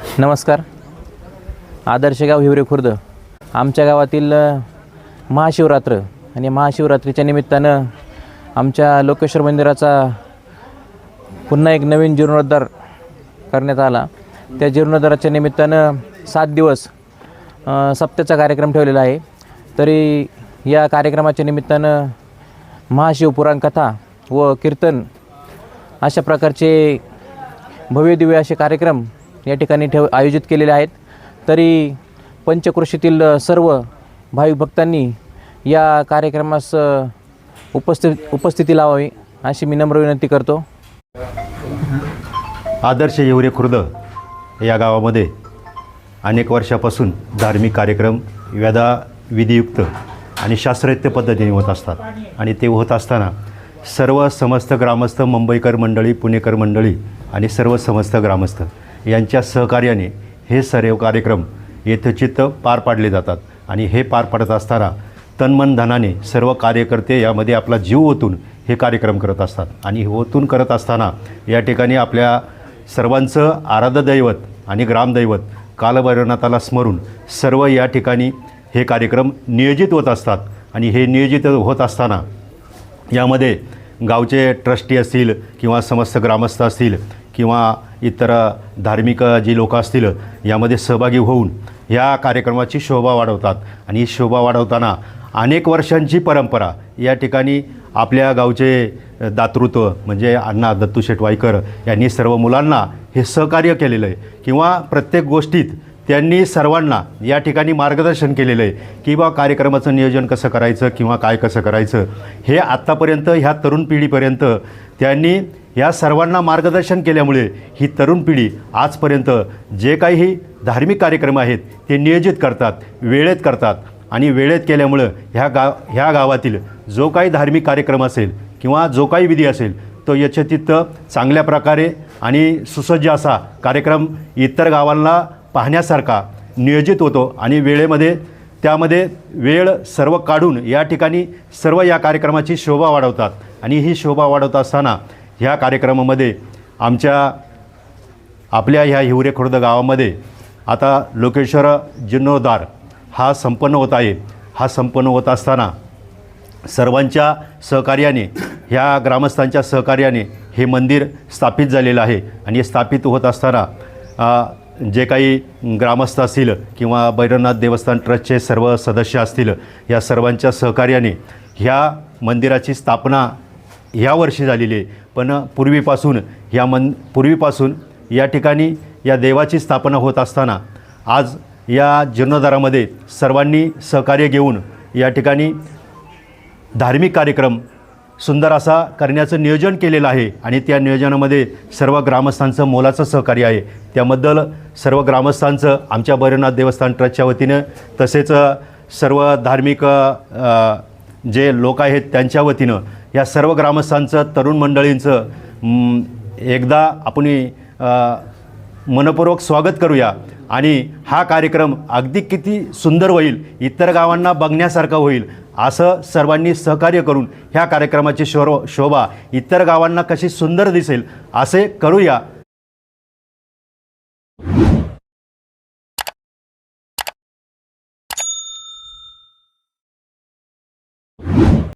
नमस्कार. आदर्श गाव हिवरे खुर्द. आमच्या गावातील महाशिवरात्र आणि महाशिवरात्रीच्या निमित्तानं आमच्या लोकेश्वर मंदिराचा पुन्हा एक नवीन जीर्णोद्धार करण्यात आला. त्या जीर्णोद्धाराच्या निमित्तानं सात दिवस सप्त्याचा कार्यक्रम ठेवलेला आहे. तरी या कार्यक्रमाच्या निमित्तानं महाशिवपुराण कथा व कीर्तन अशा प्रकारचे भव्यदिव्य असे कार्यक्रम या ठिकाणी ठेव आयोजित केलेले आहेत. तरी पंचकृषीतील सर्व भाविक भक्तांनी या कार्यक्रमास उपस्थित उपस्थिती लावावी अशी मी नम्र विनंती करतो. आदर्श येवरे खुर्द या गावामध्ये अनेक वर्षापासून धार्मिक कार्यक्रम वेदा विधियुक्त आणि शास्त्रोक्त पद्धतीने होत असतात. आणि ते होत असताना सर्व समस्त ग्रामस्थ मुंबईकर मंडळी पुणेकर मंडळी आणि सर्व समस्त ग्रामस्थ यांच्या सहकार्याने हे सर्व कार्यक्रम यथोचित पार पाडले जातात आणि हे पार पाडत असताना तन्मन धनाने सर्व कार्यकर्ते यामध्ये आपला जीव ओतून हे कार्यक्रम करत असतात. आणि ओतून करत असताना या ठिकाणी आपल्या सर्वांचं आराधदैवत आणि ग्रामदैवत कालभैरवनाथाला स्मरून सर्व या ठिकाणी हे कार्यक्रम नियोजित होत असतात. आणि हे नियोजित होत असताना यामध्ये गावचे ट्रस्टी असतील किंवा समस्त ग्रामस्थ असतील किंवा इतर धार्मिक जी लोक असतील यामध्ये सहभागी होऊन या कार्यक्रमाची शोभा वाढवतात. आणि ही शोभा वाढवताना अनेक वर्षांची परंपरा या ठिकाणी आपल्या गावचे दातृत्व म्हणजे अण्णा दत्तू शेटवाईकर यांनी सर्व मुलांना हे सहकार्य केलेलं आहे. किंवा प्रत्येक गोष्टीत त्यांनी सर्वांना या ठिकाणी मार्गदर्शन केलेलं आहे की बा कार्यक्रमाचं नियोजन कसं करायचं किंवा काय कसं करायचं. हे आत्तापर्यंत ह्या तरुण पिढीपर्यंत त्यांनी या सर्वांना मार्गदर्शन केल्यामुळे ही तरुण पिढी आजपर्यंत जे काही धार्मिक कार्यक्रम आहेत ते नियोजित करतात वेळेत करतात. आणि वेळेत केल्यामुळं ह्या गाव ह्या गावातील जो काही धार्मिक कार्यक्रम असेल किंवा जो काही विधी असेल तो यथेचित्त चांगल्या प्रकारे आणि सुसज्ज असा कार्यक्रम इतर गावांना पाहण्यासारखा नियोजित होतो आणि वेळेमध्ये त्यामध्ये वेळ सर्व काढून या ठिकाणी सर्व या कार्यक्रमाची शोभा वाढवतात. आणि ही शोभा वाढवत असताना ह्या कार्यक्रमामध्ये आमच्या आपल्या ह्या हिवरे खुर्द गावामध्ये आता लोकेश्वर जीर्णोद्धार हा संपन्न होत आहे. हा संपन्न होत असताना सर्वांच्या सहकार्याने ह्या ग्रामस्थांच्या सहकार्याने हे मंदिर स्थापित झालेलं आहे. आणि हे स्थापित होत असताना जे काही ग्रामस्थ असतील किंवा बैरनाथ देवस्थान ट्रस्टचे सर्व सदस्य असतील या सर्वांच्या सहकार्याने ह्या मंदिराची स्थापना ह्या वर्षी झालेली आहे. पण पूर्वीपासून ह्या मन पूर्वीपासून या ठिकाणी या देवाची स्थापना होत असताना आज या जीर्णोद्धारामध्ये सर्वांनी सहकार्य घेऊन या ठिकाणी धार्मिक कार्यक्रम सुंदर असा करण्याचं नियोजन केलेलं आहे आणि त्या नियोजनामध्ये सर्व ग्रामस्थांचं मोलाचं सहकार्य आहे. त्याबद्दल सर्व ग्रामस्थांचं आमच्या भैरवनाथ देवस्थान ट्रस्टच्या वतीनं तसेच सर्व धार्मिक जे लोक आहेत त्यांच्या वतीनं या सर्व ग्रामस्थांचं तरुण मंडळींचं एकदा आपण मनपूर्वक स्वागत करूया. आणि हा कार्यक्रम अगदी किती सुंदर होईल इतर गावांना बघण्यासारखा होईल असं सर्वांनी सहकार्य करून ह्या कार्यक्रमाची शोर शोभा इतर गावांना कशी सुंदर दिसेल असे करूया.